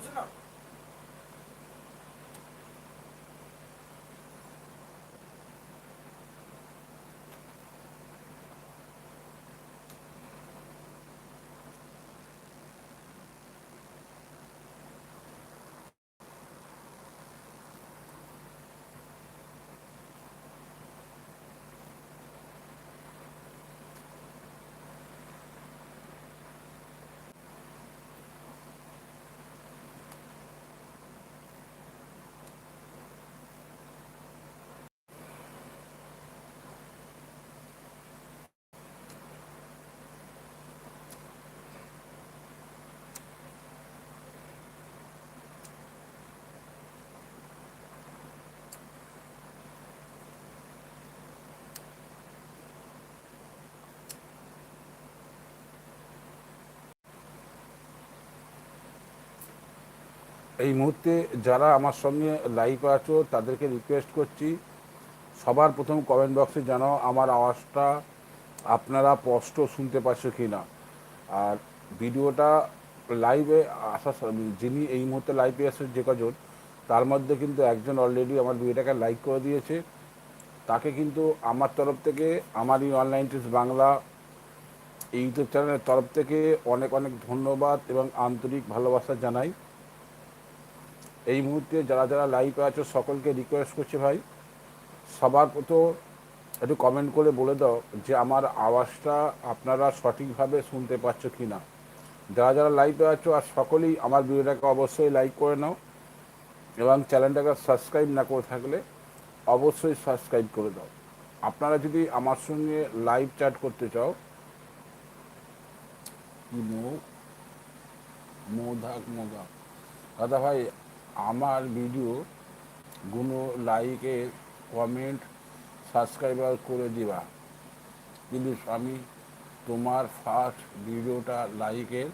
বুঝেছ না এই মুহূর্তে যারা আমার সঙ্গে লাইভ আছো, তাদেরকে রিকোয়েস্ট করছি, সবার প্রথম কমেন্ট বক্সে জানাও আমার আওয়াজটা আপনারা স্পষ্ট শুনতে পাচ্ছ কি না আর ভিডিওটা লাইভে আসা যিনি এই মুহূর্তে লাইভে আসে যে কজন, তার মধ্যে কিন্তু একজন অলরেডি আমার ভিডিওটাকে লাইক করে দিয়েছে। তাকে কিন্তু আমার তরফ থেকে আমার এই অনলাইন টিপস বাংলা ইউটিউব চ্যানেলের তরফ থেকে অনেক অনেক ধন্যবাদ এবং আন্তরিক ভালোবাসা জানাই। এই মুহূর্তে যারা যারা লাইভে আছো, সকলকে রিকোয়েস্ট করছি ভাই, সবার প্রথম একটু কমেন্ট করে বলে দাও যে আমার আওয়াজটা আপনারা সঠিকভাবে শুনতে পাচ্ছ কি না যারা যারা লাইভে আছো, আর সকলেই আমার ভিডিওটাকে অবশ্যই লাইক করে নাও এবং চ্যানেলটাকে সাবস্ক্রাইব না করে থাকলে অবশ্যই সাবস্ক্রাইব করে দাও। আপনারা যদি আমার সঙ্গে লাইভ চ্যাট করতে চাও, কি মৌ দাদা ভাই আমার ভিডিও গুলো লাইকে কমেন্ট সাবস্ক্রাইবার করে দিবা। কিন্তু আমি তোমার ফার্স্ট ভিডিওটা লাইকের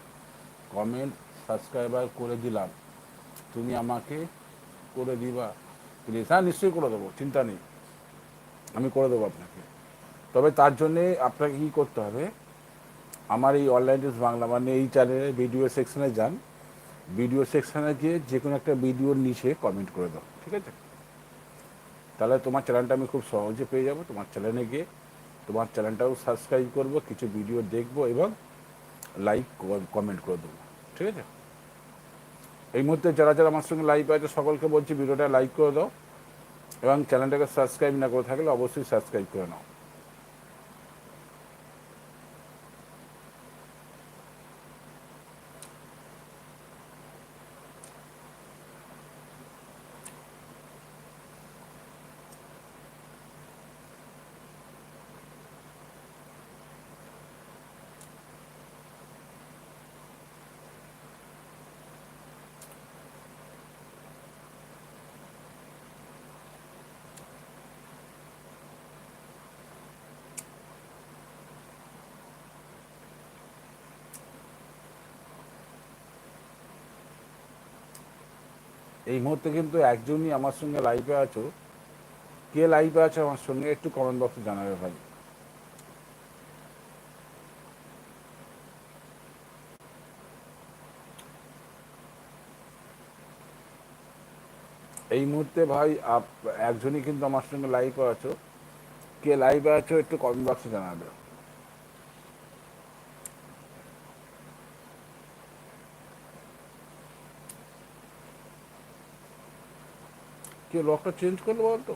কমেন্ট সাবস্ক্রাইবার করে দিলাম। তুমি আমাকে করে দিবা। প্লিজ হ্যাঁ নিশ্চয়ই করে দেবো, চিন্তা নেই। আমি করে দেবো আপনাকে। তবে তার জন্যে আপনাকে কী করতে হবে? আমার এই অনলাইন বাংলা মানে এই চ্যানেলের ভিডিও সেকশনে যান। ভিডিও সেকশনে গিয়ে যে কোনো একটা ভিডিওর নিচে কমেন্ট করে দাও, ঠিক আছে? তাহলে তোমার চ্যানেলটা আমি খুব সহজে পেয়ে যাব। তোমার চ্যানেলে গিয়ে তোমার চ্যানেলটাও সাবস্ক্রাইব করব, কিছু ভিডিও দেখব এবং লাইক কমেন্ট করে দেবো, ঠিক আছে? এই মুহূর্তে যারা যারা আমার সঙ্গে লাইভ আছে, সকলকে বলছি ভিডিওটা লাইক করে দাও এবং চ্যানেলটাকে সাবস্ক্রাইব না করে থাকলে অবশ্যই সাবস্ক্রাইব করে নাও। এই মুহূর্তে কিন্তু একজনই আমার সঙ্গে লাইভে আছো। কে লাইভে আছে আমার সঙ্গে একটু কমেন্ট বক্সে জানাবে ভাই। এই মুহূর্তে ভাই আপ- একজনই কিন্তু আমার সঙ্গে লাইভে আছো। কে লাইভে আছো একটু কমেন্ট বক্সে জানাবে। কে লকটা চেঞ্জ করল বলতো?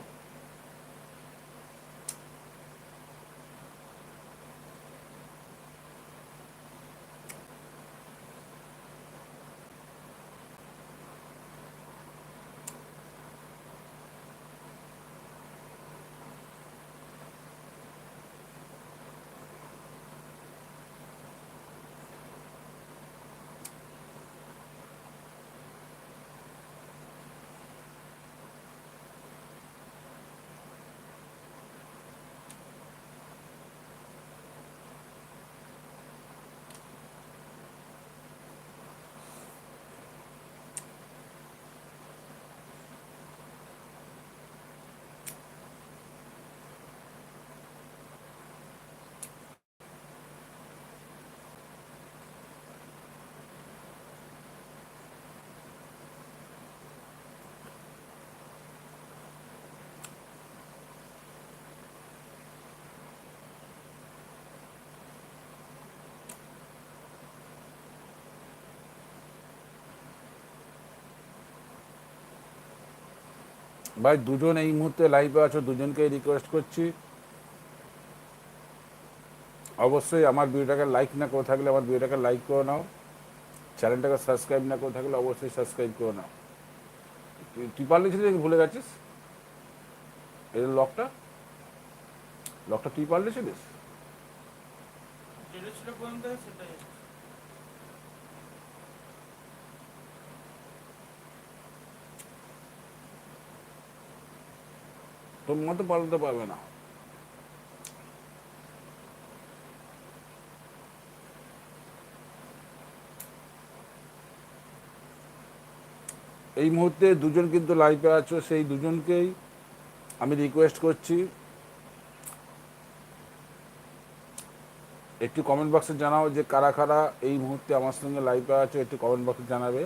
ভাই, দুজন এই মুহূর্তে লাইভে আছো, দুজনকেই রিকোয়েস্ট করছি। অবশ্যই আমার ভিডিওটাকে লাইক না করে থাকলে আমার ভিডিওটাকে লাইক করে নাও। চ্যানেলটাকে সাবস্ক্রাইব না করে থাকলে অবশ্যই সাবস্ক্রাইব করে নাও। তুই- পারলি নাকি ভুলে গেছিস এর লকটা লকটা তুই পারলি ছিলিস মতো পাল্টাতে পারবে না। এই মুহূর্তে দুজন কিন্তু লাইভে আছো, সেই দুজনকেই আমি রিকোয়েস্ট করছি। একটু কমেন্ট বক্সে জানাও যে কারা কারা এই মুহূর্তে আমার সঙ্গে লাইভে আছো, একটু কমেন্ট বক্সে জানাবে।